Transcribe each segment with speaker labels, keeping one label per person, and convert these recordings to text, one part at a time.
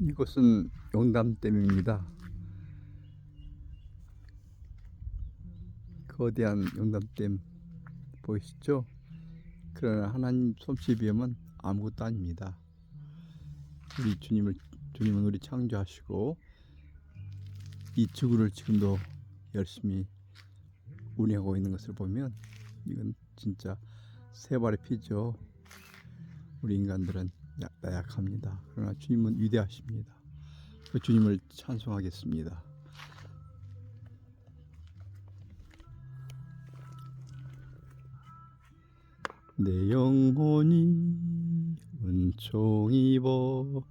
Speaker 1: 이곳은 용담댐입니다. 거대한 용담댐 보이시죠? 그러나 하나님 솜씨에 비하면 아무것도 아닙니다. 우리 주님을 주님은 우리 창조하시고 이 지구를 지금도 열심히 운행하고 있는 것을 보면 이건 진짜 세 발의 피죠. 우리 인간들은 야- 나약합니다. 그러나 주님은 위대하십니다. 그 주님을 찬송하겠습니다. 내 영혼이 은총 입어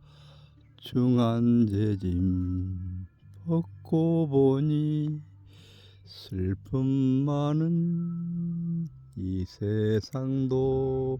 Speaker 1: 중한 재짐 벗고 보니 슬픔 많은 이 세상도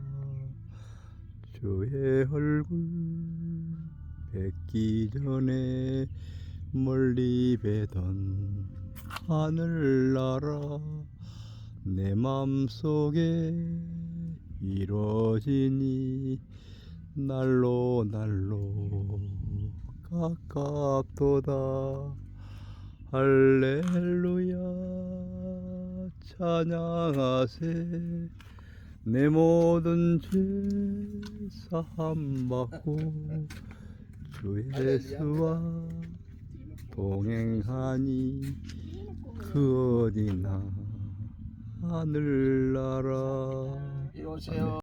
Speaker 1: 주의 얼굴 뵙기 전에 멀리 뵈던 하늘나라 내 맘속에 이루어지니 날로 날로 가깝도다. 할렐루야. 찬양하세 내 모든 죄 사함 받고 주 예수와 동행하니 그 어디나 하늘나라
Speaker 2: 이리 오세요.